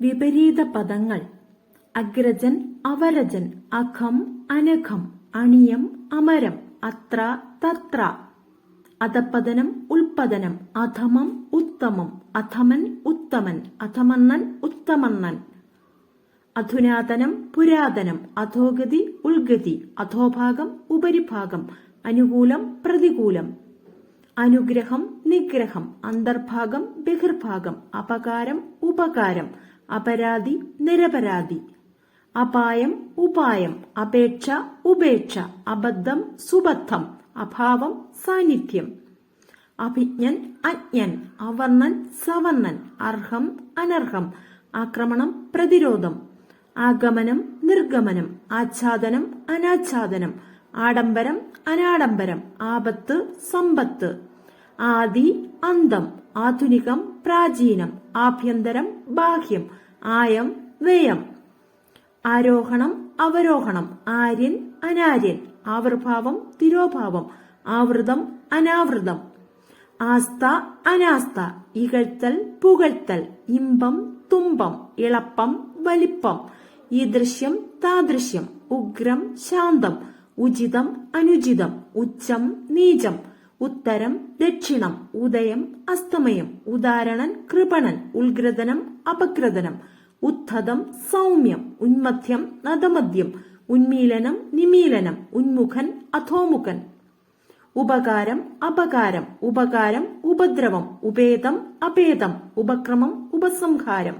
വിപരീത പദങ്ങൾ. അഗ്രജൻ അവരജൻ അഖം അനഖം അണിയം അമരം അത്ര തത്ര. അധപ്പതനം ഉൽപ്പതനം അധമം ഉത്തമം. അധമൻ ഉത്തമൻ. അധമന്നൻ ഉത്തമന്നൻ. അധുനാതനം പുരാതനം. അധോഗതി ഉൾഗതി അധോഭാഗം ഉപരിഭാഗം. അനുകൂലം പ്രതികൂലം. അനുഗ്രഹം നിഗ്രഹം. അന്തർഭാഗം ബഹിർഭാഗം. അപകാരം ഉപകാരം. അപരാധി നിരപരാധി. അപായം ഉപായം അപേക്ഷ ഉപേക്ഷ അബദ്ധം സുബദ്ധം അഭാവം സാന്നിധ്യം. അഭിജ്ഞൻ അജ്ഞൻ അവർണൻ സവർണൻ അർഹം അനർഹം ആക്രമണം പ്രതിരോധം. ആഗമനം നിർഗമനം ആച്ഛാദനം അനാച്ഛാദനം. ആഡംബരം അനാഡംബരം ആപത്ത് സമ്പത്ത്. ആദി അന്തം ആധുനികം പ്രാചീനം ആഭ്യന്തരം ബാഹ്യം. ആയം വ്യയം. ആരോഹണം അവരോഹണം. ആര്യൻ അനാര്യൻ. ആവിർഭാവം തിരോഭാവം. ആവൃതം അനാവൃതം. ആസ്ത അനാസ്ത ഇകഴ്ത്തൽ പുകഴ്ത്തൽ. ഇമ്പം തുമ്പം. ഇളപ്പം വലിപ്പം. ഈദൃശ്യം താദൃശ്യം. ഉഗ്രം ശാന്തം. ഉചിതം അനുചിതം. ഉച്ചം നീചം. ഉത്തരം ദക്ഷിണം ഉദയം അസ്തമയം ഉദാരണൻ കൃപണൻ ഉത്ഗ്രഥനം അപഗ്രഥനം ഉദ്ധതം സൗമ്യം ഉന്മധ്യം നദമധ്യം ഉന്മീലനം നിമീലനം ഉന്മുഖൻ അധോമുഖൻ. ഉപകാരം അപകാരം ഉപകാരം ഉപദ്രവം ഉപേതം അപേതം ഉപക്രമം ഉപസംഹാരം.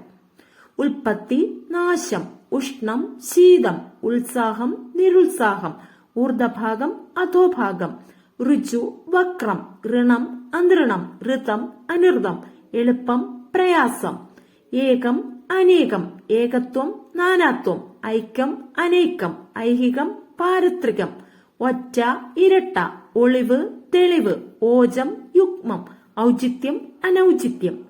ഉൽപ്പത്തി നാശം ഉഷ്ണം ശീതം ഉത്സാഹം നിരുത്സാഹം ഊർധഭാഗം അധോഭാഗം. ഋജു വക്രം ഋണം അന്തൃണം ഋതം അനിർദം എളുപ്പം പ്രയാസം. ഏകം അനേകം. ഏകത്വം നാനാത്വം. ഐക്യം അനേകം. ഐഹികം പാരത്രികം. ഒറ്റ ഇരട്ട. ഒളിവ് തെളിവ്. ഓജം യുഗ്മം. ഔചിത്യം അനൗചിത്യം.